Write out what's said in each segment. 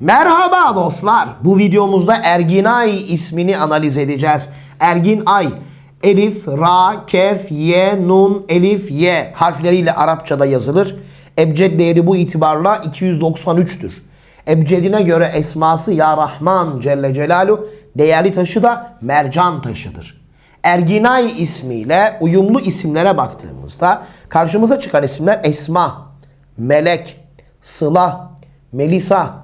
Merhaba dostlar. Bu videomuzda Erginay ismini analiz edeceğiz. Ergin Ay. Elif, Ra, Kef, Ye, Nun, Elif, Ye harfleriyle Arapçada yazılır. Ebced değeri bu itibarla 293'tür. Ebcedine göre esması Ya Rahman Celle Celaluhu değerli taşı da mercan taşıdır. Erginay ismiyle uyumlu isimlere baktığımızda karşımıza çıkan isimler Esma, Melek, Sıla, Melisa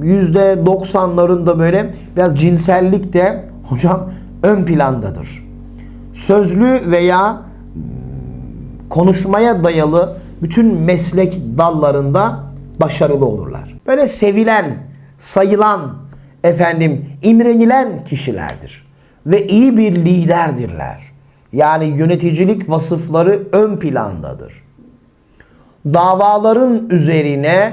%90'larında böyle biraz cinsellik de hocam ön plandadır sözlü veya hmm, konuşmaya dayalı bütün meslek dallarında başarılı olurlar. Böyle sevilen, sayılan, efendim imrenilen kişilerdir ve iyi bir liderdirler. Yani yöneticilik vasıfları ön plandadır. Davaların üzerine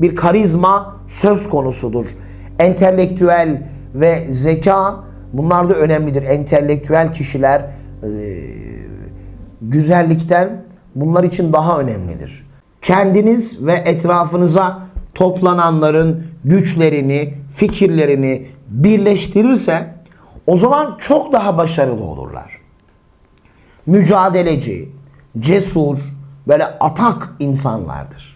bir karizma söz konusudur. Entelektüel ve zeka bunlar da önemlidir. Entelektüel kişiler e, güzellikten bunlar için daha önemlidir. Kendiniz ve etrafınıza toplananların güçlerini, fikirlerini birleştirirse o zaman çok daha başarılı olurlar. Mücadeleci, cesur, böyle atak insanlardır.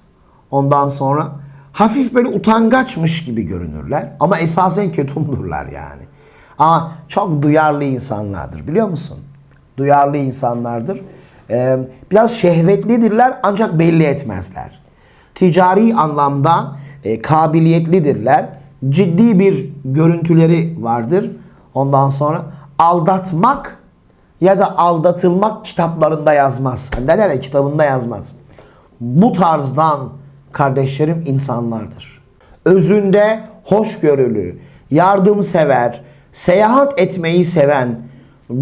Ondan sonra hafif böyle utangaçmış gibi görünürler ama esasen ketumdurlar yani. Ama çok duyarlı insanlardır biliyor musun? Duyarlı insanlardır. Ee, biraz şehvetlidirler ancak belli etmezler. Ticari anlamda e, kabiliyetlidirler. Ciddi bir görüntüleri vardır. Ondan sonra aldatmak ya da aldatılmak kitaplarında yazmaz. Hani derler ya kitabında yazmaz. Bu tarzdan kardeşlerim insanlardır. Özünde hoşgörülü, yardımsever, seyahat etmeyi seven,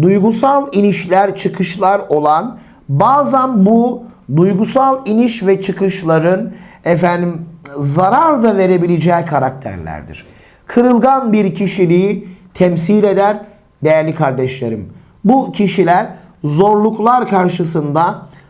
duygusal inişler çıkışlar olan bazen bu duygusal iniş ve çıkışların efendim zarar da verebileceği karakterlerdir. Kırılgan bir kişiliği temsil eder değerli kardeşlerim. Bu kişiler zorluklar karşısında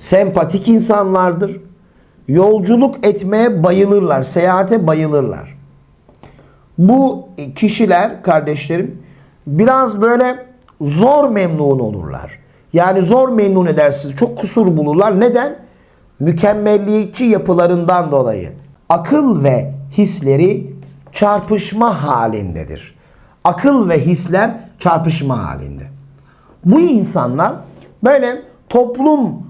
Sempatik insanlardır. Yolculuk etmeye bayılırlar. Seyahate bayılırlar. Bu kişiler kardeşlerim biraz böyle zor memnun olurlar. Yani zor memnun edersiniz. Çok kusur bulurlar. Neden? Mükemmelliyetçi yapılarından dolayı. Akıl ve hisleri çarpışma halindedir. Akıl ve hisler çarpışma halinde. Bu insanlar böyle toplum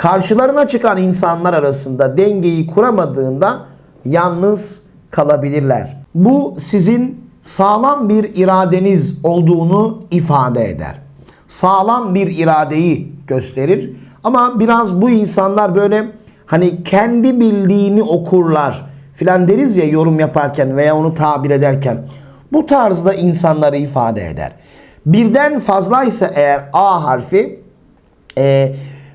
Karşılarına çıkan insanlar arasında dengeyi kuramadığında yalnız kalabilirler. Bu sizin sağlam bir iradeniz olduğunu ifade eder. Sağlam bir iradeyi gösterir. Ama biraz bu insanlar böyle hani kendi bildiğini okurlar filan deriz ya yorum yaparken veya onu tabir ederken. Bu tarzda insanları ifade eder. Birden fazlaysa eğer A harfi e,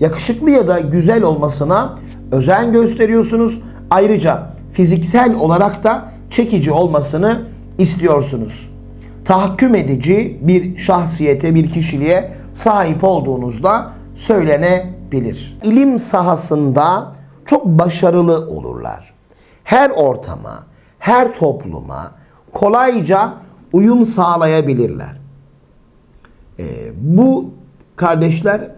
yakışıklı ya da güzel olmasına özen gösteriyorsunuz. Ayrıca fiziksel olarak da çekici olmasını istiyorsunuz. Tahakküm edici bir şahsiyete, bir kişiliğe sahip olduğunuzda söylenebilir. İlim sahasında çok başarılı olurlar. Her ortama, her topluma kolayca uyum sağlayabilirler. Ee, bu kardeşler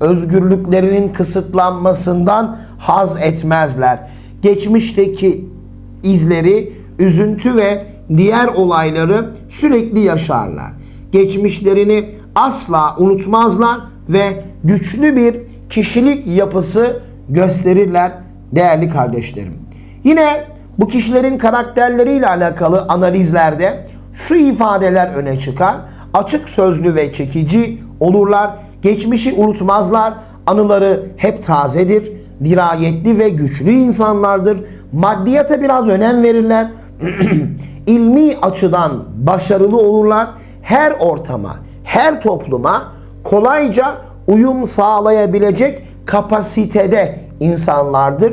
Özgürlüklerinin kısıtlanmasından haz etmezler. Geçmişteki izleri, üzüntü ve diğer olayları sürekli yaşarlar. Geçmişlerini asla unutmazlar ve güçlü bir kişilik yapısı gösterirler değerli kardeşlerim. Yine bu kişilerin karakterleriyle alakalı analizlerde şu ifadeler öne çıkar. Açık sözlü ve çekici olurlar. Geçmişi unutmazlar. Anıları hep tazedir. Dirayetli ve güçlü insanlardır. Maddiyata biraz önem verirler. ilmi açıdan başarılı olurlar. Her ortama, her topluma kolayca uyum sağlayabilecek kapasitede insanlardır